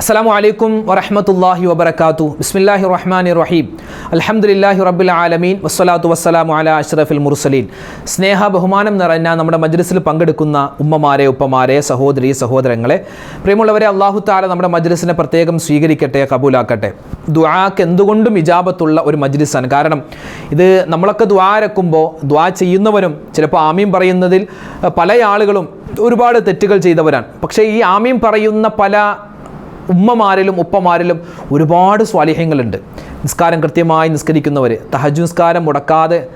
അസ്സാം വലൈക്കും വറഹമത്തല്ലാഹി വബർക്കാത്തു ബിസ്മില്ലാഹി റഹ്മാൻ റഹീം അലഹമുല്ലാഹി റബ്ബുൽ ആലമീൻ വസ്സലാത്തു വസ്സലാം അല അഷ്റഫുൽ മുർസലീൻ. സ്നേഹ ബഹുമാനം നിറഞ്ഞ നമ്മുടെ മജ്ലിസിൽ പങ്കെടുക്കുന്ന ഉമ്മമാരെ ഉപ്പമാരെ സഹോദരി സഹോദരങ്ങളെ പ്രിയമുള്ളവരെ അള്ളാഹു താല നമ്മുടെ മജ്ലിസിനെ പ്രത്യേകം സ്വീകരിക്കട്ടെ കബൂലാക്കട്ടെ. ദ്വാക്ക് എന്തുകൊണ്ടും ഇജാബത്തുള്ള ഒരു മജ്ലിസാണ്. കാരണം ഇത് നമ്മളൊക്കെ ദ്വാരക്കുമ്പോൾ ദ്വാ ചെയ്യുന്നവരും ചിലപ്പോൾ ആമീം പറയുന്നതിൽ പല ആളുകളും ഒരുപാട് തെറ്റുകൾ ചെയ്തവരാണ്. പക്ഷേ ഈ ആമീം പറയുന്ന പല ഉമ്മമാരിലും ഉപ്പമാരിലും ഒരുപാട് സ്വാലിഹ്യങ്ങളുണ്ട്. നിസ്കാരം കൃത്യമായി നിസ്കരിക്കുന്നവർ തഹജ് നിസ്കാരം മുടക്കാതെ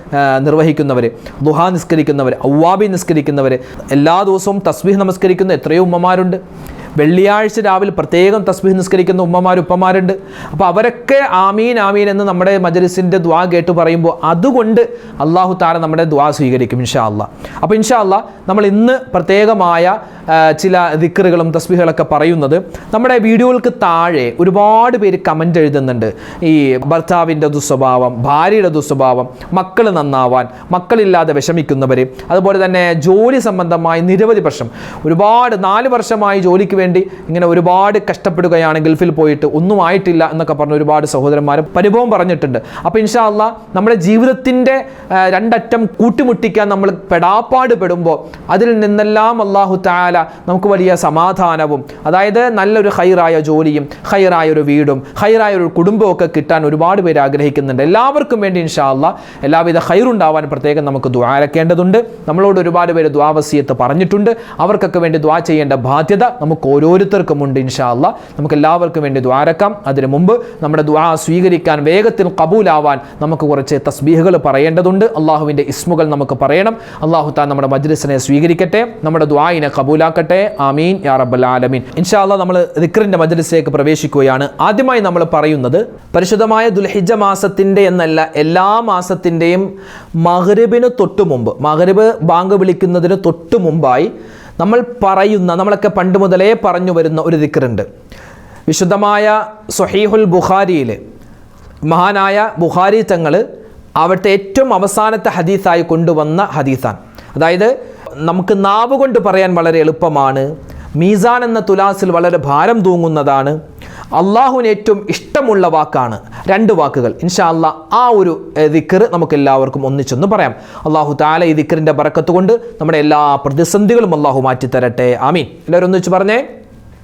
നിർവഹിക്കുന്നവർ ദുഹ നിസ്കരിക്കുന്നവർ ഔവാബി നിസ്കരിക്കുന്നവർ എല്ലാ ദിവസവും തസ്ബീഹ് നമസ്കരിക്കുന്ന എത്രയോ ഉമ്മമാരുണ്ട്. വെള്ളിയാഴ്ച രാവിലെ പ്രത്യേകം തസ്ബീഹ് നിസ്കരിക്കുന്ന ഉമ്മമാർ ഉപ്പമാരുണ്ട്. അപ്പോൾ അവരൊക്കെ ആമീൻ ആമീൻ എന്ന് നമ്മുടെ മജലിസിന്റെ ദ്വാ കേട്ട് പറയുമ്പോൾ അതുകൊണ്ട് അള്ളാഹു താര നമ്മുടെ ദ്വാ സ്വീകരിക്കും ഇൻഷാ അള്ളാഹ് അപ്പോൾ ഇൻഷാ അള്ളാഹ് നമ്മൾ ഇന്ന് പ്രത്യേകമായ ചില ദിക്കറുകളും തസ്ബിഹുകളൊക്കെ പറയുന്നത്. നമ്മുടെ വീഡിയോകൾക്ക് താഴെ ഒരുപാട് പേര് കമന്റ് എഴുതുന്നുണ്ട്. ഈ ഭർത്താവിന്റെ ദുസ്വഭാവം ഭാര്യയുടെ ദുസ്വഭാവം മക്കൾ നന്നാവാൻ മക്കളില്ലാതെ വിഷമിക്കുന്നവർ അതുപോലെ തന്നെ ജോലി സംബന്ധമായി നിരവധി പ്രശ്നം. ഒരുപാട് നാല് വർഷമായി ജോലിക്ക് വേണ്ടി ഇങ്ങനെ ഒരുപാട് കഷ്ടപ്പെടുകയാണ് ഗൾഫിൽ പോയിട്ട് ഒന്നും ആയിട്ടില്ല എന്നൊക്കെ പറഞ്ഞ ഒരുപാട് സഹോദരന്മാർ പരിഭവം പറഞ്ഞിട്ടുണ്ട്. അപ്പോൾ ഇൻഷാ അള്ളാ നമ്മുടെ ജീവിതത്തിന്റെ രണ്ടറ്റം കൂട്ടിമുട്ടിക്കാൻ നമ്മൾ പെടാപ്പാട് പെടുമ്പോൾ അതിൽ നിന്നെല്ലാം അള്ളാഹു താല നമുക്ക് വലിയ സമാധാനവും അതായത് നല്ലൊരു ഹൈറായ ജോലിയും ഹൈറായ ഒരു വീടും ഹൈറായ ഒരു കുടുംബവും ഒക്കെ കിട്ടാൻ ഒരുപാട് പേര് ആഗ്രഹിക്കുന്നുണ്ട്. എല്ലാവർക്കും വേണ്ടി ഇൻഷാല്ല എല്ലാവിധ ഹൈറുണ്ടാവാൻ പ്രത്യേകം നമുക്ക് ദ്വാരക്കേണ്ടതുണ്ട് നമ്മളോട് ഒരുപാട് പേര് ദ്വാവസീയത്ത് പറഞ്ഞിട്ടുണ്ട്. അവർക്കൊക്കെ വേണ്ടി ദ്വാ ചെയ്യേണ്ട ബാധ്യത നമുക്ക് ഓരോരുത്തർക്കും ഉണ്ട് ഇൻഷാല്ല നമുക്ക് എല്ലാവർക്കും വേണ്ടി ദ്വാരക്കാം അതിനു മുമ്പ് നമ്മുടെ ദ്വാ സ്വീകരിക്കാൻ വേഗത്തിൽ കബൂലാവാൻ നമുക്ക് കുറച്ച് തസ്ബീഹുകൾ പറയേണ്ടതുണ്ട്. അള്ളാഹുവിന്റെ ഇസ്മുകൾ നമുക്ക് പറയണം. അള്ളാഹു താൻ നമ്മുടെ മജ്ലിസിനെ സ്വീകരിക്കട്ടെ. നമ്മുടെ ദ്വായിനെ കബൂലാക്കട്ടെ ആമീൻ. യാ റബ്ബൽ ആലമീൻ. ഇൻഷാ അള്ളാ നമ്മൾ ദിക്റിന്റെ മജ്ലിസിലേക്ക് പ്രവേശിക്കുകയാണ്. ആദ്യമായി നമ്മൾ പറയുന്നത് പരിശുദ്ധമായ ദുൽഹിജ മാസത്തിന്റെ എന്നല്ല എല്ലാ മാസത്തിന്റെയും മഹരിബിന് തൊട്ടു മുമ്പ് മഹരിബ് ബാങ്ക് വിളിക്കുന്നതിന് തൊട്ടു മുമ്പായി നമ്മൾ പറയുന്ന നമ്മളൊക്കെ പണ്ട് മുതലേ പറഞ്ഞു വരുന്ന ഒരു ദിക്റുണ്ട്. വിശുദ്ധമായ സൊഹീഹുൽ ബുഖാരിയിൽ മഹാനായ ബുഖാരി തങ്ങൾ അവിടുത്തെ ഏറ്റവും അവസാനത്തെ ഹദീസായി കൊണ്ടുവന്ന ഹദീസാണ്. അതായത് നമുക്ക് നാവ് കൊണ്ട് പറയാൻ വളരെ എളുപ്പമാണ്. മീസാൻ എന്ന തുലാസിൽ വളരെ ഭാരം തൂങ്ങുന്നതാണ്. അള്ളാഹുവിന് ഏറ്റവും ഇഷ്ടമുള്ള വാക്കാണ്. രണ്ട് വാക്കുകൾ. ഇൻഷാ അല്ലാ ആ ഒരു ദിക്കർ നമുക്ക് എല്ലാവർക്കും ഒന്നിച്ചൊന്ന് പറയാം. അള്ളാഹു താല ഈ ദിക്കറിന്റെ ബറക്കത്ത് കൊണ്ട് നമ്മുടെ എല്ലാ പ്രതിസന്ധികളും അള്ളാഹു മാറ്റിത്തരട്ടെ. ആമീൻ. എല്ലാവരും ഒന്നിച്ച് പറഞ്ഞേ.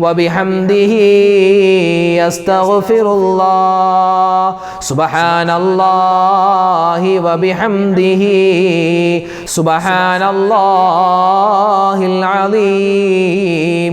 وبحمده يستغفر الله. سبحان الله وبحمده. سبحان الله العظيم.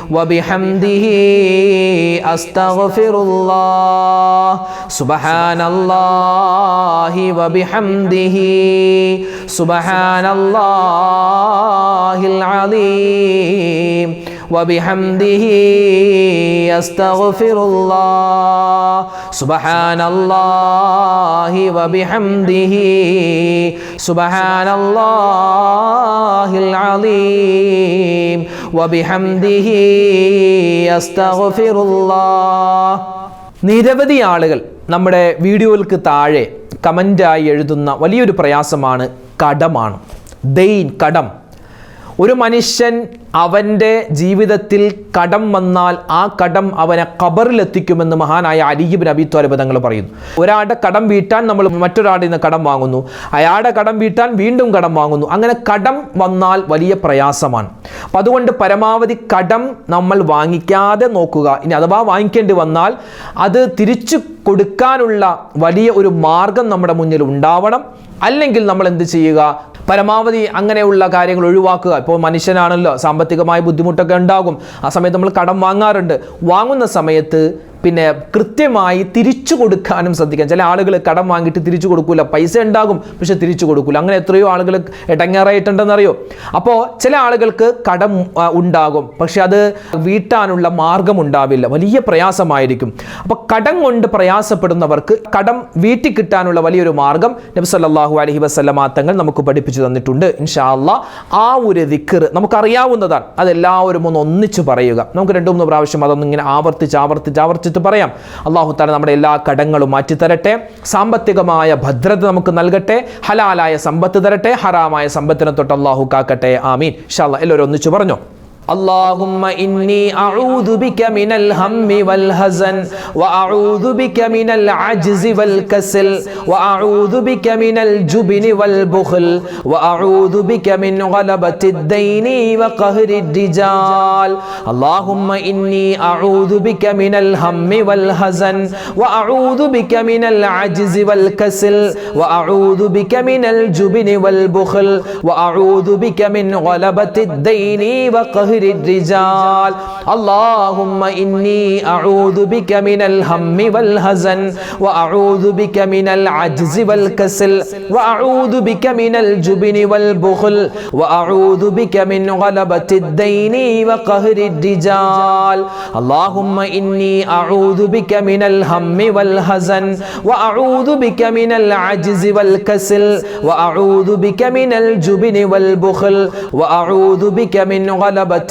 وبحمده أستغفر الله سبحان الله وبحمده سبحان الله العظيم. وبحمده أستغفر الله سبحان الله وبحمده سبحان الله العظيم وبحمده أستغفر الله നിരവധി ആളുകൾ നമ്മുടെ വീഡിയോകൾക്ക് താഴെ കമൻ്റായി എഴുതുന്ന വലിയൊരു പ്രയാസമാണ് കടമാണ് ദെയിൻ കടം ഒരു മനുഷ്യൻ അവന്റെ ജീവിതത്തിൽ കടം വന്നാൽ ആ കടം അവനെ കബറിലെത്തിക്കുമെന്ന് മഹാനായ അലിബിൻ അബിത്വാലിബ് തങ്ങൾ പറയുന്നു. ഒരാളുടെ കടം വീട്ടാൻ നമ്മൾ മറ്റൊരാളുടെ നിന്ന് കടം വാങ്ങുന്നു. അയാളുടെ കടം വീട്ടാൻ വീണ്ടും കടം വാങ്ങുന്നു. അങ്ങനെ കടം വന്നാൽ വലിയ പ്രയാസമാണ്. അപ്പം അതുകൊണ്ട് പരമാവധി കടം നമ്മൾ വാങ്ങിക്കാതെ നോക്കുക. ഇനി അഥവാ വാങ്ങിക്കേണ്ടി വന്നാൽ അത് തിരിച്ചു കൊടുക്കാനുള്ള വലിയ ഒരു മാർഗം നമ്മുടെ മുന്നിൽ ഉണ്ടാവണം. അല്ലെങ്കിൽ നമ്മൾ എന്ത് ചെയ്യുക? പരമാവധി അങ്ങനെയുള്ള കാര്യങ്ങൾ ഒഴിവാക്കുക. ഇപ്പോൾ മനുഷ്യനാണല്ലോ സാമ്പത്തികമായ ബുദ്ധിമുട്ടൊക്കെ ഉണ്ടാകും. ആ സമയത്ത് നമ്മൾ കടം വാങ്ങാറുണ്ട്. വാങ്ങുന്ന സമയത്ത് പിന്നെ കൃത്യമായി തിരിച്ചു കൊടുക്കാനും ശ്രദ്ധിക്കാം ചില ആളുകൾ കടം വാങ്ങിയിട്ട് തിരിച്ചു കൊടുക്കൂല. പൈസ ഉണ്ടാകും പക്ഷെ തിരിച്ചു കൊടുക്കൂല. അങ്ങനെ എത്രയോ ആളുകൾ ഇടങ്ങേറായിട്ടുണ്ടെന്നറിയോ? അപ്പോൾ ചില ആളുകൾക്ക് കടം ഉണ്ടാകും പക്ഷെ അത് വീട്ടാനുള്ള മാർഗം ഉണ്ടാവില്ല. വലിയ പ്രയാസമായിരിക്കും. അപ്പോൾ കടം കൊണ്ട് പ്രയാസപ്പെടുന്നവർക്ക് കടം വീട്ടി കിട്ടാനുള്ള വലിയൊരു മാർഗം നബി സല്ലല്ലാഹു അലൈഹി വസല്ലമ തങ്ങൾ നമുക്ക് പഠിപ്പിച്ചു തന്നിട്ടുണ്ട്. ഇൻഷാല്ല ആ ഒരു ദിക്കർ നമുക്കറിയാവുന്നതാണ്. അതെല്ലാവരും ഒന്ന് ഒന്നിച്ച് പറയുക. നമുക്ക് രണ്ടു മൂന്ന് പ്രാവശ്യം അതൊന്നും ഇങ്ങനെ ആവർത്തിച്ച് ആവർത്തിച്ച് ആവർത്തിച്ച് പറയാം. അള്ളാഹു താല നമ്മുടെ എല്ലാ കടങ്ങളും മാറ്റിത്തരട്ടെ. സാമ്പത്തികമായ ഭദ്രത നമുക്ക് നൽകട്ടെ. ഹലാലായ സമ്പത്ത് തരട്ടെ. ഹറാമായ സമ്പത്തിനെ തൊട്ട് അള്ളാഹു കാക്കട്ടെ. ആമീൻ. അല്ലാ എല്ലാവരും ഒന്നിച്ചു പറഞ്ഞോ? اللهم إني أعوذ بك من الهم والهزن وأعوذ بك من العجز والكسل وأعوذ بك من الجبن والبخل وأعوذ بك من غلبة الدين وقهر الرجال. اللهم إني أعوذ بك من الهم والهزن وأعوذ بك من العجز والكسل وأعوذ بك من الجبن والبخل وأعوذ بك من غلبة الدين وقهر الرجال. اللهم إني أعوذ بك من الهم والهزن وأعوذ بك من العجز والكسل وأعوذ بك من الجبن والبخل وأعوذ بك من غلبة الدين وقهر الرجال. اللهم إني أعوذ بك من الهم والهزن وأعوذ بك من العجز والكسل وأعوذ بك من الجبن والبخل وأعوذ بك من غلبة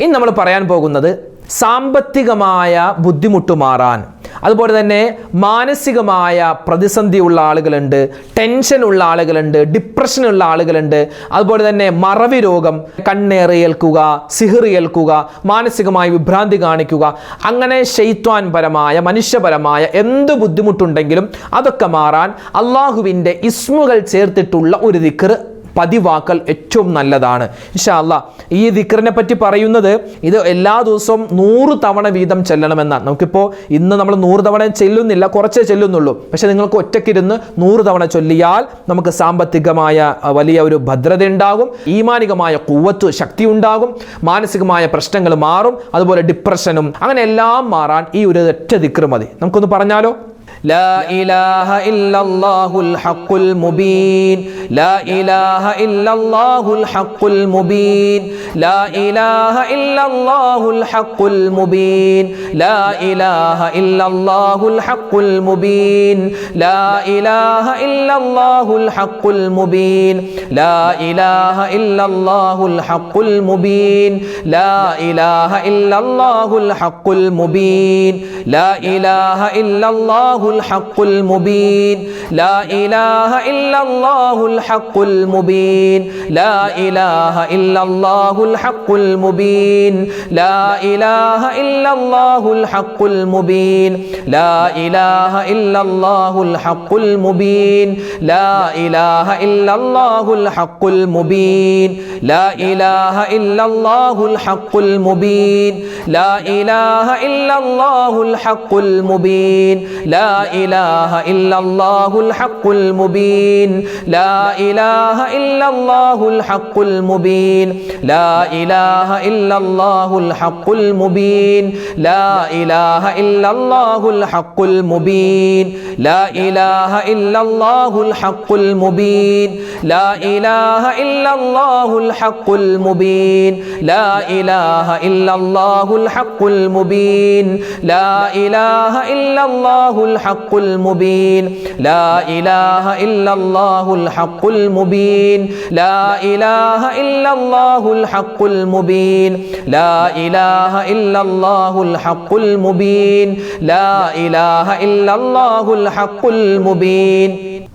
ഇനി നമ്മൾ പറയാൻ പോകുന്നത് സാമ്പത്തികമായ ബുദ്ധിമുട്ട് മാറാൻ അതുപോലെ തന്നെ മാനസികമായ പ്രതിസന്ധിയുള്ള ആളുകളുണ്ട് ടെൻഷൻ ഉള്ള ആളുകളുണ്ട് ഡിപ്രഷൻ ഉള്ള ആളുകളുണ്ട്. അതുപോലെ തന്നെ മറവി രോഗം കണ്ണേറിയേൽക്കുക സിഹറിയേൽക്കുക മാനസികമായി വിഭ്രാന്തി കാണിക്കുക അങ്ങനെ ശൈത്വാൻ പരമായ മനുഷ്യപരമായ എന്ത് ബുദ്ധിമുട്ടുണ്ടെങ്കിലും അതൊക്കെ മാറാൻ അള്ളാഹുവിന്റെ ഇസ്മുകൾ ചേർത്തിട്ടുള്ള ഒരു ദിക്കർ പതിവാക്കൽ ഏറ്റവും നല്ലതാണ്. ഇഷാല്ല ഈ ദിക്റിനെ പറ്റി പറയുന്നത് ഇത് എല്ലാ ദിവസവും നൂറ് തവണ വീതം ചെല്ലണമെന്നാണ്. നമുക്കിപ്പോൾ ഇന്ന് നമ്മൾ നൂറ് തവണ ചെല്ലുന്നില്ല കുറച്ചേ ചെല്ലുന്നുള്ളൂ. പക്ഷെ നിങ്ങൾക്ക് ഒറ്റയ്ക്കിരുന്ന് നൂറ് തവണ ചൊല്ലിയാൽ നമുക്ക് സാമ്പത്തികമായ വലിയ ഒരു ഭദ്രത ഉണ്ടാകും ഈമാനികമായ കൂവത്ത് ശക്തി ഉണ്ടാകും മാനസികമായ പ്രശ്നങ്ങൾ മാറും അതുപോലെ ഡിപ്രഷനും അങ്ങനെ എല്ലാം മാറാൻ ഈ ഒരു ഒറ്റ ദിക്റ് മതി. നമുക്കൊന്ന് പറഞ്ഞാലോ? لا إله إلا الله الحق المبين. لا إله إلا الله الحق المبين. لا إله إلا الله الحق المبين. لا إله إلا الله الحق المبين. لا إله إلا الله الحق المبين. لا إله إلا الله الحق المبين. لا إله إلا الله الحق المبين. لا إله إلا الله الحق المبين. لا إله إلا الله الحق المبين. لا إله إلا الله الحق المبين. لا إله إلا الله الحق المبين. لا إله إلا الله الحق المبين. لا إله إلا الله الحق المبين. لا إله إلا الله الحق المبين. لا إله إلا الله الحق المبين. لا إله إلا الله الحق المبين. لا إله إلا الله الحق المبين. لا إله إلا الله الحق المبين. لا إله إلا الله الحق المبين. لا إله إلا الله الحق المبين. لا إله إلا الله الحق المبين. لا إله إلا الله الحق المبين. لا إله إلا الله الحق ഹഖുൽ മുബീൻ ലാ ഇലാഹ ഇല്ലല്ലാഹുൽ ഹഖുൽ മുബീൻ ലാ ഇലാഹ ഇല്ലല്ലാഹുൽ ഹഖുൽ മുബീൻ ലാ ഇലാഹ ഇല്ലല്ലാഹുൽ ഹഖുൽ മുബീൻ ലാ ഇലാഹ ഇല്ലല്ലാഹുൽ ഹഖുൽ മുബീൻ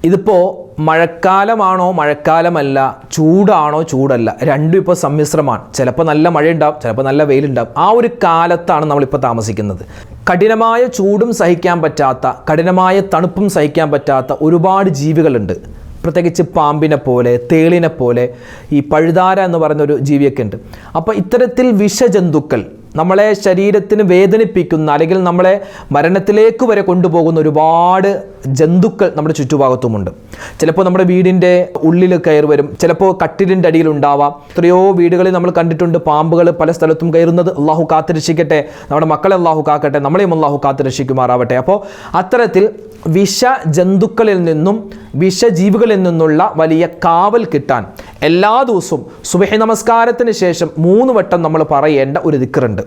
ഇതിപ്പോ മഴക്കാലമാണോ മഴക്കാലമല്ല ചൂടാണോ ചൂടല്ല രണ്ടും ഇപ്പോൾ സമ്മിശ്രമാണ്. ചിലപ്പോൾ നല്ല മഴയുണ്ടാവും ചിലപ്പോൾ നല്ല വെയിലുണ്ടാവും. ആ ഒരു കാലത്താണ് നമ്മളിപ്പോൾ താമസിക്കുന്നത്. കഠിനമായ ചൂടും സഹിക്കാൻ പറ്റാത്ത കഠിനമായ തണുപ്പും സഹിക്കാൻ പറ്റാത്ത ഒരുപാട് ജീവികളുണ്ട്. പ്രത്യേകിച്ച് പാമ്പിനെ പോലെ തേളിനെ പോലെ ഈ പഴുതാര എന്ന് പറയുന്ന ഒരു ജീവിയൊക്കെ ഉണ്ട്. അപ്പോൾ ഇത്തരത്തിൽ വിഷജന്തുക്കൾ നമ്മളെ ശരീരത്തിന് വേദനിപ്പിക്കുന്ന അല്ലെങ്കിൽ നമ്മളെ മരണത്തിലേക്ക് വരെ കൊണ്ടുപോകുന്ന ഒരുപാട് ജന്തുക്കൾ നമ്മുടെ ചുറ്റുഭാഗത്തുമുണ്ട്. ചിലപ്പോൾ നമ്മുടെ വീടിന്റെ ഉള്ളിൽ കയറി വരും. ചിലപ്പോൾ കട്ടിലിന്റെ അടിയിൽ ഉണ്ടാവാം. എത്രയോ വീടുകളിൽ നമ്മൾ കണ്ടിട്ടുണ്ട് പാമ്പുകൾ പല സ്ഥലത്തും കയറുന്നത്. അള്ളാഹു കാത്തുരക്ഷിക്കട്ടെ. നമ്മുടെ മക്കളെ അള്ളാഹു കാക്കട്ടെ. നമ്മളെയും അള്ളാഹു കാത്തുരക്ഷിക്കുമാറാവട്ടെ. അപ്പോൾ അത്തരത്തിൽ വിഷ ജന്തുക്കളിൽ നിന്നും വിഷജീവികളിൽ നിന്നുള്ള വലിയ കാവൽ കിട്ടാൻ എല്ലാ ദിവസവും സുബഹി നമസ്കാരത്തിന് ശേഷം മൂന്ന് വട്ടം നമ്മൾ പറയേണ്ട ഒരു ദിക്കറുണ്ട്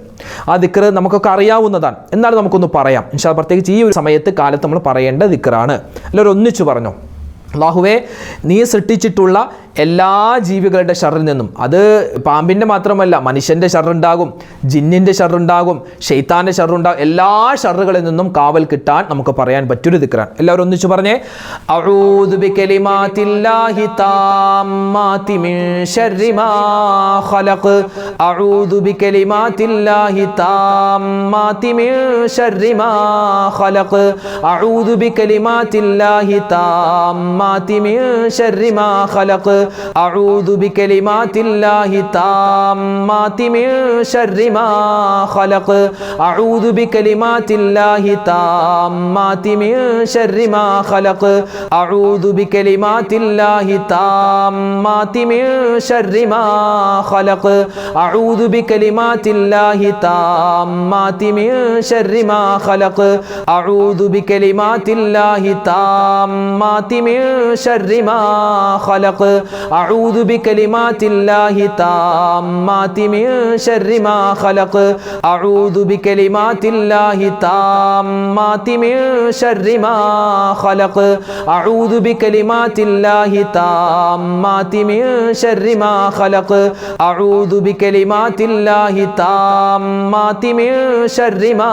ആ ദിക്കർ നമുക്കൊക്കെ അറിയാവുന്നതാണ്. എന്നാലും നമുക്കൊന്ന് പറയാം. ഇൻഷാ പ്രത്യേകിച്ച് ഈ ഒരു സമയത്ത് കാലത്ത് നമ്മൾ പറയേണ്ട ദിക്കറാണ് എല്ലാവരും ഒന്നിച്ചു പറഞ്ഞു. അള്ളാഹുവെ നീ സൃഷ്ടിച്ചിട്ടുള്ള എല്ലാ ജീവികളുടെ ഷറിൽ നിന്നും. അത് പാമ്പിന്റെ മാത്രമല്ല മനുഷ്യന്റെ ഷറുണ്ടാകും ജിന്നിന്റെ ഷറുണ്ടാകും ഷെയ്ത്താന്റെ ഷറുണ്ടാകും എല്ലാ ഷറുകളിൽ നിന്നും കാവൽ കിട്ടാൻ നമുക്ക് പറയാൻ പറ്റൊരു ദിക്റാണ്. എല്ലാവരും ഒന്നിച്ചു പറഞ്ഞേ. ഖലഖ്. അഊദു ബികലിമാതില്ലാഹി താമ്മാതി മിൻ ശർരി മാ ഖലഖ്. അഊദു ബികലിമാതില്ലാഹി താമ്മാതി മിൻ ശർരി മാ ഖലഖ്. അഊദു ബികലിമാതില്ലാഹി താമ്മാതി മിൻ ശർരി മാ ഖലഖ്. അഊദു ബികലിമാതില്ലാഹി താമ്മാതി മിൻ ശർരി മാ ഖലഖ്. അഊദു ബികലിമാതില്ലാഹി താമ്മാതി മിൻ ശർരി മാ ഖലഖ്. അഊദു ബികലിമാത്തില്ലാഹി താമ്മാതി മിൻ ശർരി മാ ഖലഖ് അഊദു ബികലിമാത്തില്ലാഹി താമ്മാതി മിൻ ശർരി മാ ഖലഖ് അഊദു ബികലിമാത്തില്ലാഹി താമ്മാതി മിൻ ശർരി മാ ഖലഖ് അഊദു ബികലിമാത്തില്ലാഹി താമ്മാതി മിൻ ശർരി മാ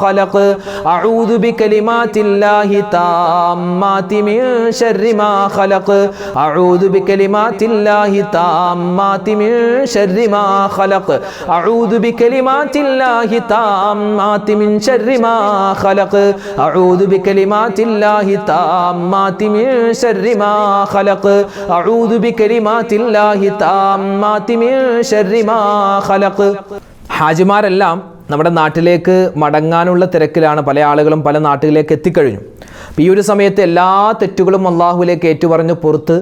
ഖലഖ് അഊദു ബികലിമാത്തില്ലാഹി താമ്മാതി മിൻ ശർരി മാ ഖലഖ് അഊദു ബിക الله تامات من شر ما خلق أعوذ بكلمات الله تامات من شر ما خلق أعوذ بكلمات الله تامات من شر ما خلق أعوذ بكلمات الله تامات من شر ما خلق أعوذ بكلمات الله تامات من شر ما خلق أعوذ بكلمات الله تامات من شر ما خلق أعوذ بكلمات الله تامات من شر ما خلق ഹാജിമാരെല്ലാം നമ്മുടെ നാട്ടിലേക്ക് മടങ്ങാനുള്ള തിരക്കിലാണ് പല ആളുകളും പല നാട്ടിലേക്ക് എത്തിക്കഴിഞ്ഞു അപ്പോൾ ഈ ഒരു സമയത്ത് എല്ലാ തെറ്റുകളും അള്ളാഹുവിലേക്ക് ഏറ്റുപറഞ്ഞ് പുറത്ത്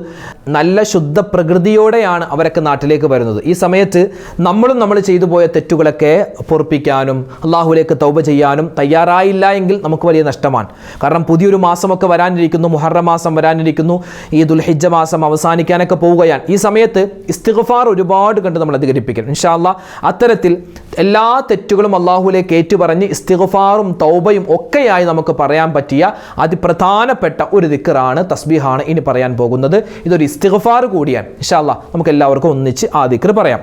നല്ല ശുദ്ധ പ്രകൃതിയോടെയാണ് അവരൊക്കെ നാട്ടിലേക്ക് വരുന്നത്. ഈ സമയത്ത് നമ്മളും നമ്മൾ ചെയ്തു പോയ തെറ്റുകളൊക്കെ പൊറപ്പിക്കാനും അള്ളാഹുലേക്ക് തൗബ ചെയ്യാനും തയ്യാറായില്ല എങ്കിൽ നമുക്ക് വലിയ നഷ്ടമാണ്. കാരണം പുതിയൊരു മാസമൊക്കെ വരാനിരിക്കുന്നു മുഹറ മാസം വരാനിരിക്കുന്നു ഈ ദുൽഹിജ മാസം അവസാനിക്കാനൊക്കെ പോവുകയാണ്. ഈ സമയത്ത് ഇസ്തിഗ്ഫാർ ഒരുപാട് കണ്ട് നമ്മൾ അധികരിപ്പിക്കണം ഇൻഷാല്ല അത്തരത്തിൽ എല്ലാ തെറ്റുകളും അള്ളാഹുലേക്ക് ഏറ്റുപറഞ്ഞ് ഇസ്തിഗ്ഫാറും തൗബയും ഒക്കെയായി നമുക്ക് പറയാൻ പറ്റിയ അതിപ്രധാനപ്പെട്ട ഒരു ദിക്കറാണ് തസ്ബീഹാണ് ഇനി പറയാൻ പോകുന്നത്. ഇതൊരു ഇസ്തിഗ്ഫാർ കൂടിയാണ് ഇൻഷാല്ല നമുക്ക് എല്ലാവർക്കും ഒന്നിച്ച് ആ ദിക്കർ പറയാം.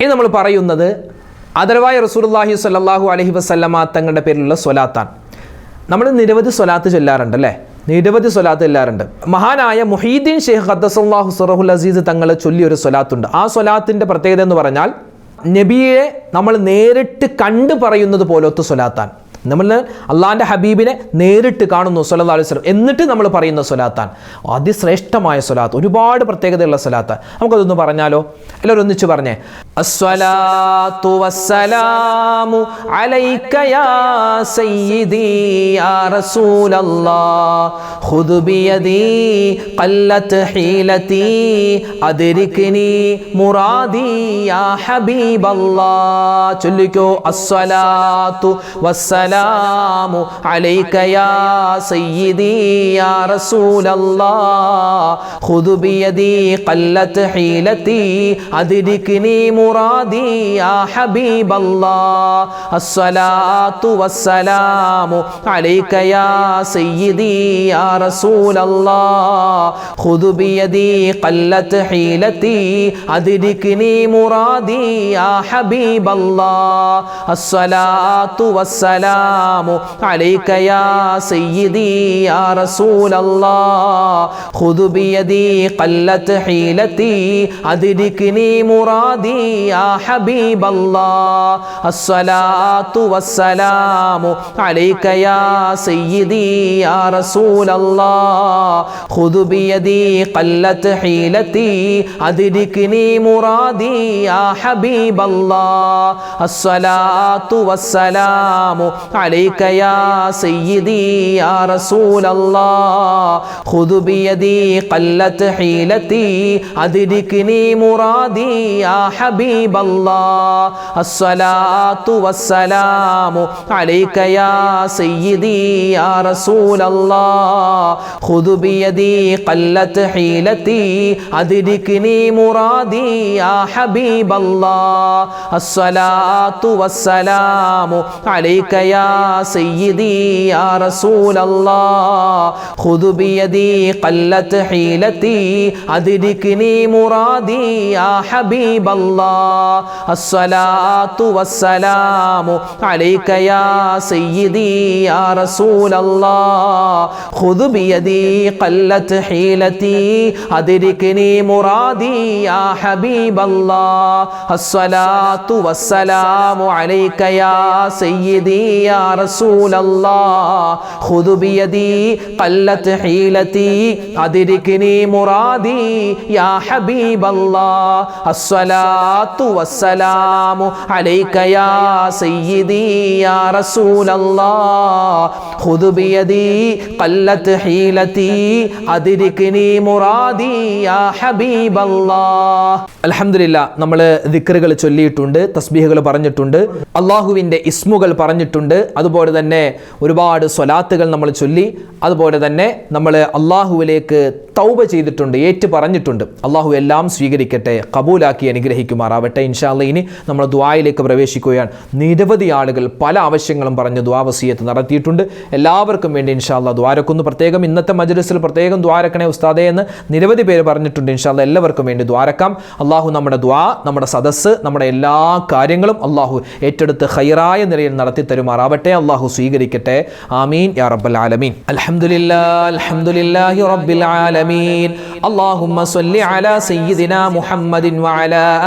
ഇത് നമ്മൾ പറയുന്നത് അതർവായ റസൂർല്ലാഹി സ്വല്ലാഹു അലഹി വസ്ലമ തങ്ങളുടെ പേരിലുള്ള സ്വലാത്താണ്. നമ്മൾ നിരവധി സ്വലാത്ത് ചൊല്ലാറുണ്ട് അല്ലേ? നിരവധി സ്വലാത്ത് ചെല്ലാറുണ്ട്. മഹാനായ മുഹീദ്ദീൻ ഷെയ്ഖ് ഖദ്ദസല്ലാഹു സുറഹുൽ അസീസ് തങ്ങളെ ചൊല്ലിയൊരു സ്വലാത്തുണ്ട്. ആ സ്വലാത്തിന്റെ പ്രത്യേകത എന്ന് പറഞ്ഞാൽ നബിയെ നമ്മൾ നേരിട്ട് കണ്ടു പറയുന്നത് പോലത്തെ സ്വലാത്താണ്. നമ്മൾ അള്ളാഹിന്റെ ഹബീബിനെ നേരിട്ട് കാണുന്നു സല്ലല്ലാഹു അലൈഹി വസല്ലം. എന്നിട്ട് നമ്മൾ പറയുന്ന സ്വലാത്താണ്. അതിശ്രേഷ്ഠമായ സ്വലാത്ത് ഒരുപാട് പ്രത്യേകതയുള്ള സ്വലാത്ത് നമുക്കതൊന്ന് പറഞ്ഞാലോ? എല്ലാവരും ഒന്നിച്ച് പറഞ്ഞേ. അസ്വലാത്തു വസ്സലാമു അലൈക യാ സയ്യിദി യാ റസൂലല്ലാഹ് ഖുദ് ബിയദി ഖല്ലത് ഹീലതി അദ്രിക്നി മുറാദി യാ ഹബീബല്ലാഹ് ചൊല്ലിക്കോ അസ്വലാത്തു വസ്സലാമു മുറാദി യാ ഹബീബല്ലാഹ്. അസ്സലാത്തു വസ്സലാമു അലൈക യാ സയ്യിദി യാ റസൂലല്ലാഹ്. ഖുദ് ബിയദി ഖല്ലത് ഹീലതി അദ്രിക്നി മുറാദി യാ ഹബീബല്ലാഹ്. അസ്സലാത്തു വസ്സലാമു അലൈക യാ സയ്യിദി യാ റസൂലല്ലാഹ്. ഖുദ് ബിയദി ഖല്ലത് ഹീലതി അദ്രിക്നി മുറാദി യാ ഹബീബല്ലാഹ് അസ്സലാത്തു വസ്സലാമു അലൈക യാ സയ്യിദി യാ റസൂലല്ലാഹ് ഖുദ് ബിയദി ഖല്ലത് ഹീലതി അദ്രിക്നി മുറാദി യാ ഹബീബല്ലാഹ് അസ്സലാത്തു വസ്സലാമു അലൈക യാ സയ്യിദി യാ റസൂലല്ലാഹ് ഖുദ് ബിയദി ഖല്ലത് ഹീലതി അദ്രിക്നി മുറാദി യാ ഹബീബ് ഹബീബല്ലാ അസ്സലാത്തു വസ്സലാമു അലൈക യാ സയ്യിദി യാ റസൂലല്ലാ ഖുദു ബിയദി ഖല്ലത് ഹീലതി അദ്രിക്നി മുറാദി യാ ഹബീബല്ലാ അസ്സലാത്തു വസ്സലാമു അലൈക യാ സയ്യിദി യാ റസൂലല്ലാ ഖുദു ബിയദി ഖല്ലത് ഹീലതി അദ്രിക്നി മുറാദി യാ ഹബീബല്ലാ അസ്സലാത്തു വസ്സലാമു അലൈക യാ സയ്യിദി യാ റസൂലല്ലാ ഖുദ് ബിയദി ഖല്ലത് ഹീലതി അദ്രിക്നി മുറാദി യാ ഹബീബല്ലാ അസ്സലാത്തു വസ്സലാമു അലൈക യാ സയ്യിദി യാ റസൂലല്ലാ ഖുദ് ബിയദി ഖല്ലത് ഹീലതി അദ്രിക്നി മുറാദി യാ ഹബീബല്ലാ അസ്സലാത്തു വസ്സലാമു അലൈക യാ സയ്യിദി യാ റസൂലല്ലാ ഖുദ് ബിയദി ഖല്ലത് ഹീലതി അദ്രിക്നി മുറാദി യാ ഹബീബല്ലാ അൽഹംദുലില്ലാ നമ്മൾ ദിക്റുകൾ ചൊല്ലിയിട്ടുണ്ട് തസ്ബീഹുകൾ പറഞ്ഞിട്ടുണ്ട് അള്ളാഹുവിന്റെ ഇസ്മുകൾ പറഞ്ഞിട്ടുണ്ട് അതുപോലെ തന്നെ ഒരുപാട് സ്വലാത്തുകൾ നമ്മൾ ചൊല്ലി അതുപോലെ തന്നെ നമ്മൾ അള്ളാഹുവിലേക്ക് തൗബ ചെയ്തിട്ടുണ്ട് ഏറ്റു പറഞ്ഞിട്ടുണ്ട് അള്ളാഹു എല്ലാം സ്വീകരിക്കട്ടെ കബൂലാക്കി മാറാവട്ടെ. ഇൻഷാല്ല ഇനി നമ്മൾ ദ്വായിലേക്ക് പ്രവേശിക്കുകയാണ്. നിരവധി ആളുകൾ പല ആവശ്യങ്ങളും പറഞ്ഞ് ദ്വാവസീയത്ത് നടത്തിയിട്ടുണ്ട്. എല്ലാവർക്കും വേണ്ടി ഇൻഷാല്ല ദ്വാരക്കുന്നു പ്രത്യേകം ഇന്നത്തെ മജ്ലിസിൽ പ്രത്യേകം ദ്വാരക്കണേ ഉസ്താദെ എന്ന് നിരവധി പേര് പറഞ്ഞിട്ടുണ്ട്. ഇൻഷാല്ല എല്ലാവർക്കും വേണ്ടി ദ്വാരക്കാം അള്ളാഹു നമ്മുടെ ദ്വാ നമ്മുടെ സദസ്സ് നമ്മുടെ എല്ലാ കാര്യങ്ങളും അള്ളാഹു ഏറ്റെടുത്ത് ഹൈറായ നിലയിൽ നടത്തി തരുമാറാവട്ടെ. അള്ളാഹു സ്വീകരിക്കട്ടെ. ആമീൻ. യാ റബ്ബൽ ആലമീൻ. അൽഹംദുലില്ലാ അൽഹംദുലില്ലാഹി റബ്ബിൽ ആലമീൻ. അള്ളാഹുമ്മ സല്ലി അലാ സയ്യിദിനാ മുഹമ്മദിൻ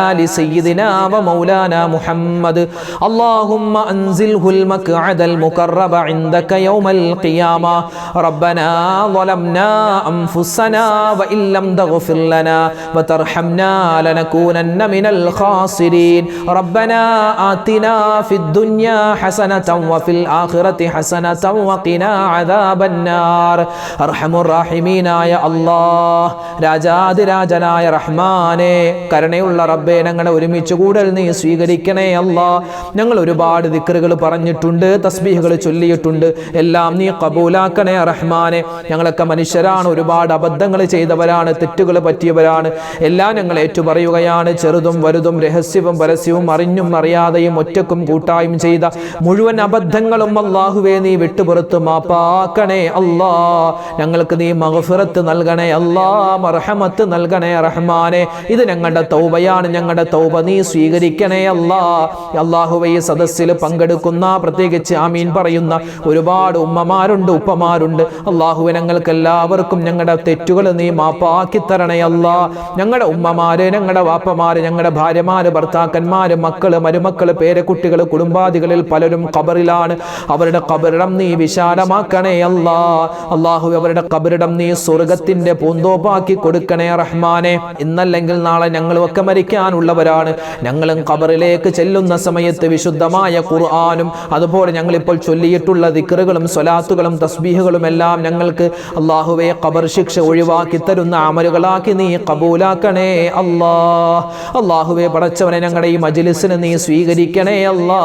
ആലി سيدنا ومولانا محمد اللهم أنزله المقعد المقرب عندك يوم القيامة ربنا ظلمنا أنفسنا وإن لم تغفر لنا وترحمنا لنكونن من الخاسرين ربنا آتنا في الدنيا حسنة وفي الآخرة حسنة وقنا عذاب النار أرحم الراحمين يا الله രാജാതിരാജനായ റഹ്മാനെ കരുണയുള്ള റബ്ബെ ഞങ്ങളെ ഒരുമിച്ച് കൂടൽ നീ സ്വീകരിക്കണേ അല്ല. ഞങ്ങൾ ഒരുപാട് ദിക്കറുകൾ പറഞ്ഞിട്ടുണ്ട് തസ്ബീഹുകൾ ചൊല്ലിയിട്ടുണ്ട്. എല്ലാം നീ കബൂലാക്കണേ റഹ്മാനെ. ഞങ്ങളൊക്കെ മനുഷ്യരാണ് ഒരുപാട് അബദ്ധങ്ങൾ ചെയ്തവരാണ് തെറ്റുകൾ പറ്റിയവരാണ്. എല്ലാം ഞങ്ങൾ ഏറ്റുപറയുകയാണ് ചെറുതും വലുതും രഹസ്യവും പരസ്യവും അറിഞ്ഞും അറിയാതെയും ഒറ്റക്കും കൂട്ടായും ചെയ്ത മുഴുവൻ അബദ്ധങ്ങളും അള്ളാഹുവേ നീ വിട്ടുപുറത്ത് മാപ്പാക്കണേ അല്ലാ. ഞങ്ങൾക്ക് നീ മഹഫിറത്ത് നൽകണേ അല്ലാ മർഹമത്ത് നൽകണേ റഹ്മാനെ. ഇത് ഞങ്ങളുടെ തൗബയാണ് ഞങ്ങളുടെ തൗബ നീ സ്വീകരിക്കണേ അല്ലാ. അള്ളാഹുവെ ഈ സദസ്സിൽ പങ്കെടുക്കുന്ന പ്രത്യേകിച്ച് ആമീൻ പറയുന്ന ഒരുപാട് ഉമ്മമാരുണ്ട് ഉപ്പമാരുണ്ട്. അള്ളാഹു ഞങ്ങൾക്ക് എല്ലാവർക്കും ഞങ്ങളുടെ തെറ്റുകൾ നീ മാപ്പാക്കി തരണേ അല്ലാ. ഞങ്ങളുടെ ഉമ്മമാര് ഞങ്ങളുടെ വാപ്പമാര് ഞങ്ങളുടെ ഭാര്യമാര് ഭർത്താക്കന്മാര് മക്കൾ മരുമക്കൾ പേരക്കുട്ടികൾ കുടുംബാദികളിൽ പലരും ഖബറിലാണ്. അവരുടെ ഖബറിടം നീ വിശാലമാക്കണേ അല്ലാ. അള്ളാഹു അവരുടെ ഖബറിടം നീ സ്വർഗത്തിന്റെ പൂന്തോപ്പാക്കി കൊടുക്കണേ റഹ്മാനെ. ഇന്നല്ലെങ്കിൽ നാളെ ഞങ്ങളുമൊക്കെ മരിക്കാനുള്ളവരാണ് ഞങ്ങളും ഖബറിലേക്ക് ചെല്ലുന്ന സമയത്ത് വിശുദ്ധമായ ഖുർആാനും അതുപോലെ ഞങ്ങളിപ്പോൾ ചൊല്ലിയിട്ടുള്ള ദിക്കറുകളും സ്വലാത്തുകളും തസ്ബീഹുകളും എല്ലാം ഞങ്ങൾക്ക് അള്ളാഹുവെ ഖബർ ശിക്ഷ ഒഴിവാക്കി തരുന്ന അമലുകളാക്കി നീ കബൂലാക്കണേ അല്ലാ. അള്ളാഹുവെ പടച്ചവനെ ഞങ്ങളുടെ ഈ മജിലിസിന് നീ സ്വീകരിക്കണേ അല്ലാ.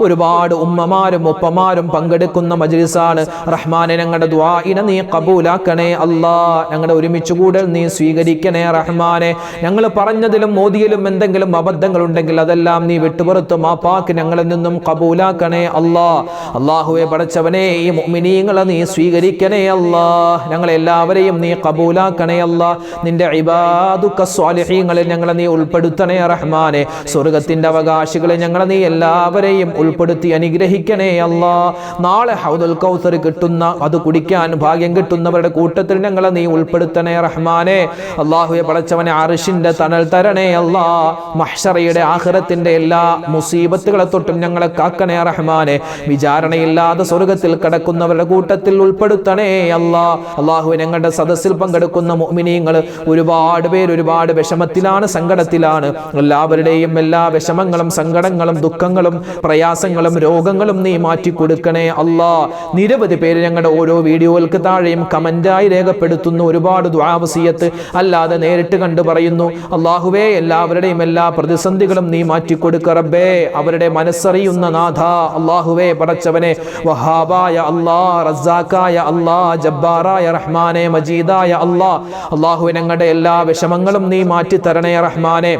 ഒരുപാട് ഉമ്മമാരും ഉപ്പമാരും പങ്കെടുക്കുന്ന മജിലിസാണ്. റഹ്മാനെ ഞങ്ങളുടെ ദ്വാഇനെ നീ കബൂലാക്കണേ അല്ലാ. ഞങ്ങളുടെ ഒരുമിച്ച് കൂടൽ നീ സ്വീകരിക്കണേ റഹ്മാനെ. ഞങ്ങൾ പറഞ്ഞതിലും മോദിയിലും എന്തെങ്കിലും അബദ്ധങ്ങൾ ഉണ്ടെങ്കിൽ അതെല്ലാം നീ വിട്ടുപുറത്തും. ആ പാക്ക് ഞങ്ങളിൽ നിന്നും കബൂലാക്കണേ അല്ലാ. അള്ളാഹുവെ പടച്ചവനെ ഈ മുഅ്മിനീങ്ങളെ നീ സ്വീകരിക്കണേ അല്ലാ. ഞങ്ങളെല്ലാവരെയും നീ കബൂലാക്കണേ അല്ലാ. നിന്റെ ഇബാദുക്ക സ്വാലിഹീങ്ങളിൽ ഞങ്ങളെ നീ ഉൾപ്പെടുത്തണേ റഹ്മാനെ. സ്വർഗത്തിന്റെ അവകാശികളെ ഞങ്ങളെ നീ എല്ലാവരെയും ഉൾപ്പെടുത്തി അനുഗ്രഹിക്കണേ അല്ലാ. നാളെ ഹൗദുൽ കൗസർ കിട്ടുന്ന അത് കുടിക്കാൻ ഭാഗ്യം കിട്ടുന്നവരുടെ കൂട്ടത്തിൽ ഞങ്ങളെ നീ ഉൾപ്പെടുത്തണേ റഹ്മാനെ. അള്ളാഹുയെ പടച്ചവനെ അറിഷിന്റെ തണൽ തരണേ അല്ലാ. മഹ്ഷറയുടെ ആഹ്റത്തിന്റെ എല്ലാ മുസീബത്തുകളെ തൊട്ടും ഞങ്ങളെ കാക്കണേ റഹ്മാനെ. വിചാരണയില്ലാതെ സ്വർഗത്തിൽ കടക്കുന്നവരുടെ കൂട്ടത്തിൽ ഉൾപ്പെടുത്തണേ അല്ലാ. അള്ളാഹു ഞങ്ങളുടെ സദസ്സിൽ പങ്കെടുക്കുന്ന മോമിനിയങ്ങൾ ഒരുപാട് പേര് ഒരുപാട് വിഷമത്തിലാണ് സങ്കടത്തിലാണ്. എല്ലാവരുടെയും എല്ലാ വിഷമങ്ങളും സങ്കടങ്ങളും ദുഃഖങ്ങളും പ്രയാസങ്ങളും രോഗങ്ങളും നീ മാറ്റി കൊടുക്കണേ അല്ലാ. നിരവധി പേര് ഞങ്ങളുടെ ഓരോ വീഡിയോകൾക്ക് താഴെയും കമന്റായി രേഖപ്പെടുത്തുന്ന. ഒരുപാട് ദ്വാവസീയത്ത് വസിയത്ത് അല്ലാതെ നേരിട്ട് കണ്ടു പറയുന്നു. അള്ളാഹുവേ എല്ലാവരുടെയും എല്ലാ പ്രതിസന്ധികളും നീ മാറ്റിക്കൊടുക്ക റബ്ബേ. അവരുടെ മനസ്സറിയുന്ന നാഥ അള്ളാഹുവേ പടച്ചവനെ വഹാബായ അല്ലാ റസാക്കായ അല്ലാ ജബ്ബാറായ റഹ്മാനെ മജീദായ അല്ലാ അള്ളാഹു എല്ലാ വിഷമങ്ങളും നീ മാറ്റി തരണേ റഹ്മാനെ.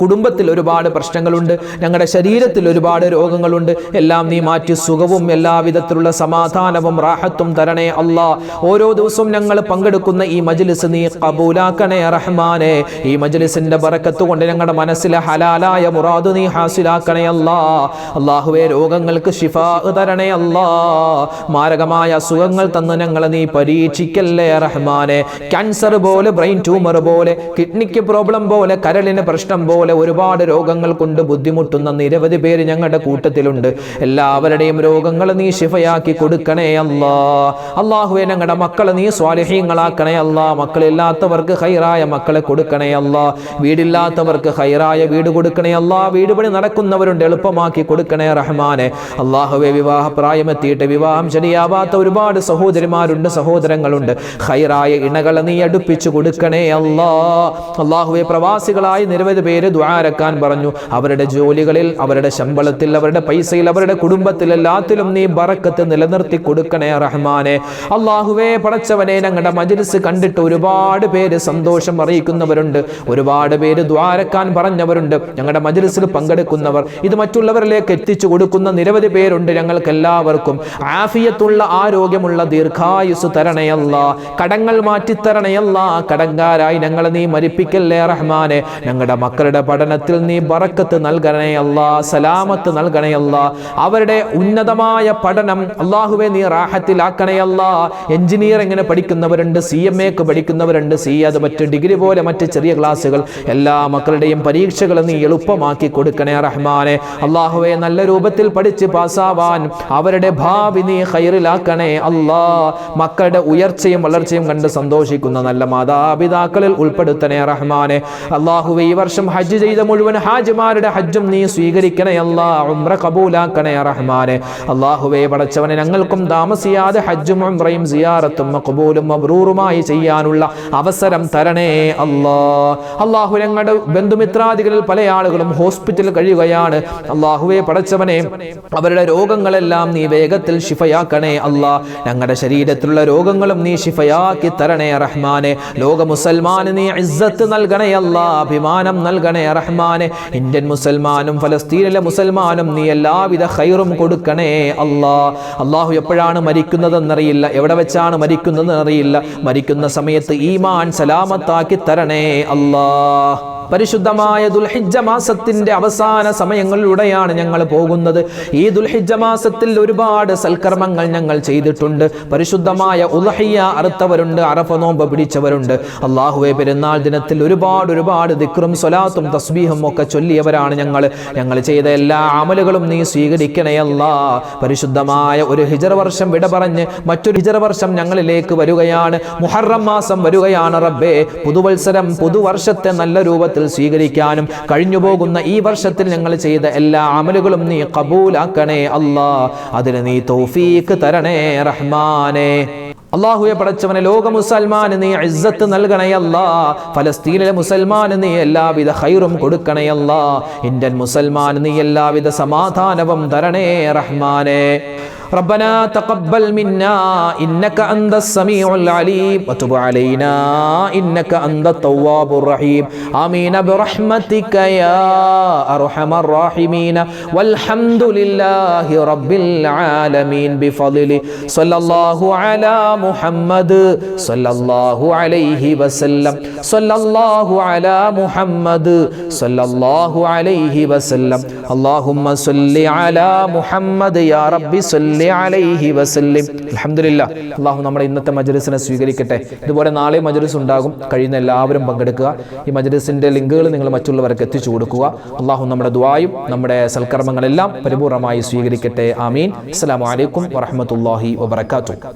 കുടുംബത്തിൽ ഒരുപാട് പ്രശ്നങ്ങളുണ്ട്. ഞങ്ങളുടെ ശരീരത്തിൽ ഒരുപാട് രോഗങ്ങളുണ്ട്. എല്ലാം നീ മാറ്റി സുഖവും എല്ലാവിധത്തിലുള്ള സമാധാനവും റാഹത്തും തരണേ അല്ലാ. ഓരോ ദിവസവും ഞങ്ങൾ പങ്കെടുക്കുന്ന ഈ മജ്ലിസ് നീ കബൂലാക്കണേ റഹ്മാനെ. ഈ മജ്ലിസിന്റെ ബറക്കത്ത് കൊണ്ട് ഞങ്ങളുടെ മനസ്സിലെ ഹലാലായ മുറാദ് നീ ഹാസിലാക്കണേ അല്ലാ. അള്ളാഹുവെ രോഗങ്ങൾക്ക് ഷിഫാ തരണേ അല്ലാ. മാരകമായ അസുഖങ്ങൾ തന്ന് ഞങ്ങളെ നീ പരീക്ഷിക്കല്ലേ റഹ്മാനെ. ക്യാൻസർ പോലെ ബ്രെയിൻ ട്യൂമർ പോലെ കിഡ്നിക്ക് പ്രോബ്ലം പോലെ കരളിന് പ്രശ്നം പോലെ ഒരുപാട് രോഗങ്ങൾ കൊണ്ട് ബുദ്ധിമുട്ടുന്ന നിരവധി പേര് ഞങ്ങളുടെ കൂട്ടത്തിലുണ്ട്. എല്ലാവരുടെയും രോഗങ്ങൾ നീ ശിഫയാക്കി കൊടുക്കണേ അല്ലാ. അള്ളാഹുവെ ഞങ്ങളുടെ മക്കളെ നീ സ്വാലിഹീങ്ങളാക്കണേ അല്ലാ. മക്കളില്ലാത്തവർക്ക് ഹൈറായ മക്കളെ കൊടുക്കണേ അല്ലാ. വീടില്ലാത്തവർക്ക് ഹൈറായ വീട് കൊടുക്കണേ അല്ലാ. വീട് പണി നടക്കുന്നവരുണ്ട് എളുപ്പമാക്കി കൊടുക്കണേ റഹ്മാനെ. അള്ളാഹുവെ വിവാഹ പ്രായമെത്തിയിട്ട് വിവാഹം ശരിയാവാത്ത ഒരുപാട് സഹോദരിമാരുണ്ട് സഹോദരങ്ങളുണ്ട്. ഹൈറായ ഇണകളെ നീ അടുപ്പിച്ചു കൊടുക്കണേ അല്ലാ. അള്ളാഹുവെ പ്രവാസികളായ നിരവധി പേര് ദ്വാരക്കാൻ പറഞ്ഞു. അവരുടെ ജോലികളിൽ അവരുടെ ശമ്പളത്തിൽ അവരുടെ പൈസയിൽ അവരുടെ കുടുംബത്തിൽ എല്ലാത്തിലും നീ ബറക്കത്ത് നിലനിർത്തി കൊടുക്കണേ റഹ്മാനെ. അള്ളാഹുവേ പടച്ചവനെ ഞങ്ങളുടെ മജിലിസ് കണ്ടിട്ട് ഒരുപാട് പേര് സന്തോഷം അറിയിക്കുന്നവരുണ്ട്. ഒരുപാട് പേര് ദ്വാരക്കാൻ പറഞ്ഞവരുണ്ട്. ഞങ്ങളുടെ മജിലിസിൽ പങ്കെടുക്കുന്നവർ ഇത് മറ്റുള്ളവരിലേക്ക് എത്തിച്ചു കൊടുക്കുന്ന നിരവധി പേരുണ്ട് ഞങ്ങൾക്ക് എല്ലാവർക്കും ആഫിയത്തുള്ള ആരോഗ്യമുള്ള ദീർഘായുസ് തരണയല്ല കടങ്ങൾ മാറ്റിത്തരണയല്ല കടങ്കാരായി ഞങ്ങളെ നീ മരിപ്പിക്കല്ലേ റഹ്മാനെ. ഞങ്ങളുടെ മക്കളുടെ പഠനത്തിൽ നീ ബറക്കത്ത് നൽകണേ സലാമത്ത് നൽകണേ അവരുടെ ഉന്നതമായ പഠനം അള്ളാഹുവെ നീ റാഹത്തിലാക്കണേ അല്ല. എഞ്ചിനീയറിംഗിന് പഠിക്കുന്നവരുണ്ട്? സി എം എക്ക് പഠിക്കുന്നവരുണ്ട്. സി അത് മറ്റ് ഡിഗ്രി പോലെ മറ്റ് ചെറിയ ക്ലാസ്സുകൾ. എല്ലാ മക്കളുടെയും പരീക്ഷകൾ നീ എളുപ്പമാക്കി കൊടുക്കണേ റഹ്മാനെ. അള്ളാഹുവെ നല്ല രൂപത്തിൽ പഠിച്ച് പാസ്സാവാൻ അവരുടെ ഭാവി നീ ഹൈറിലാക്കണേ അല്ലാ. മക്കളുടെ ഉയർച്ചയും വളർച്ചയും കണ്ട് സന്തോഷിക്കുന്ന നല്ല മാതാപിതാക്കളിൽ ഉൾപ്പെടുത്തണേ റഹ്മാനെ. അള്ളാഹുവെ ഈ വർഷം ഹജ്ജ് ചെയ്ത മുഴുവൻ ഹാജിമാരുടെ ഹജ്ജും നീ സ്വീകരിക്കണേ അല്ലാ ഉംറ കബൂലാക്കണേ റഹ്മാനെ. അള്ളാഹുവെ പടച്ചവനെ ഞങ്ങൾക്കും താമസിയാതെ ഹജ്ജും ഉംറയും സിയാറത്തും മഖബൂലും മബ്രൂറുമായി ചെയ്യാനുള്ള അവസരം തരണേ അല്ലാ. അള്ളാഹു ഞങ്ങളുടെ ബന്ധുമിത്രാദികളിൽ പല ആളുകളും ഹോസ്പിറ്റലിൽ കഴിയുകയാണ്. അള്ളാഹുവെ പടച്ചവനെ അവരുടെ രോഗങ്ങളെല്ലാം നീ വേഗത്തിൽ ഷിഫയാക്കണേ അല്ലാ. ഞങ്ങളുടെ ശരീരത്തിലുള്ള രോഗങ്ങളും നീ ഷിഫയാക്കി തരണേ റഹ്മാനെ. ലോക മുസൽമാന് നീ ഇസ്സത്ത് നൽകണേ അല്ലാ അഭിമാനം നൽകണേ റഹ്മാനെ. ഇന്ത്യൻ മുസൽമാനും ഫലസ്തീനിലെ മുസൽമാനും നീ എല്ലാവിധ ഹൈറും കൊടുക്കണേ അള്ളാ അള്ളാഹു എപ്പോഴാണ് മരിക്കുന്നതെന്നറിയില്ല എവിടെ വെച്ചാണ് മരിക്കുന്നതെന്നറിയില്ല. മരിക്കുന്ന സമയത്ത് ഈമാൻ സലാമത്താക്കി തരണേ അല്ലാ. പരിശുദ്ധമായ ദുൽഹിജ്ജ മാസത്തിന്റെ അവസാന സമയങ്ങളിലൂടെയാണ് ഞങ്ങൾ പോകുന്നത്. ഈ ദുൽഹിജ്ജ മാസത്തിൽ ഒരുപാട് സൽക്കർമ്മങ്ങൾ ഞങ്ങൾ ചെയ്തിട്ടുണ്ട്. പരിശുദ്ധമായ ഉദഹയ്യ അറുത്തവരുണ്ട് അറഫ നോമ്പ് പിടിച്ചവരുണ്ട്. അള്ളാഹുവെ പെരുന്നാൾ ദിനത്തിൽ ഒരുപാട് ഒരുപാട് ദിക്റും സ്വലാത്തും തസ്ബീഹും ഒക്കെ ചൊല്ലിയവരാണ് ഞങ്ങൾ. ഞങ്ങൾ ചെയ്ത എല്ലാ അമലുകളും നീ സ്വീകരിക്കണയല്ല പരിശുദ്ധമായ ഒരു ഹിജറ വർഷം വിട പറഞ്ഞ് മറ്റൊരു ഹിജറ വർഷം ഞങ്ങളിലേക്ക് വരികയാണ്. മുഹറം മാസം വരികയാണ് റബ്ബേ. പുതുവത്സരം പുതുവർഷത്തെ നല്ല രൂപത്തിൽ സ്വീകരിക്കാനും കഴിഞ്ഞു പോകുന്ന ഈ വർഷത്തിൽ ഞങ്ങൾ ചെയ്ത എല്ലാ അമലുകളും നീ കബൂലാക്കണേ അല്ലാ. അതിന് നീ തൗഫീക്ക് തരണേ റഹ്മാനെ. അള്ളാഹുയെ പടച്ചവനെ ലോക മുസൽമാന് നീ ഇസ്സത്ത് നൽകണയല്ല ഫലസ്തീനിലെ മുസൽമാന് നീ എല്ലാവിധ ഹൈറും കൊടുക്കണയല്ല ഇന്ത്യൻ മുസൽമാന് നീ എല്ലാവിധ സമാധാനവും തരണേ റഹ്മാനെ. ربنا تقبل منا إنك أنت السميع العليم وتب علينا إنك أنت التواب الرحيم آمين برحمتك يا أرحم الراحمين والحمد لله رب العالمين بفضل صلى الله على محمد صلى الله عليه وسلم صلى الله على محمد صلى الله عليه وسلم اللهم صل على محمد يا رب صل അലൈഹി അള്ളാഹു നമ്മുടെ ഇന്നത്തെ മജലിസിനെ സ്വീകരിക്കട്ടെ. ഇതുപോലെ നാളെ മജ്ലിസ് ഉണ്ടാകും. കഴിയുന്ന എല്ലാവരും പങ്കെടുക്കുക. ഈ മജ്ലിസിന്റെ ലിങ്കുകൾ നിങ്ങൾ മറ്റുള്ളവർക്ക് എത്തിച്ചു കൊടുക്കുക. അള്ളാഹു നമ്മുടെ ദ്വായും നമ്മുടെ സൽക്കർമ്മങ്ങളെല്ലാം പരിപൂർണമായി സ്വീകരിക്കട്ടെ. ആമീൻ. അസ്സലാമു അലൈക്കും വറഹ്മത്തുള്ളാഹി വബറകാതുഹു.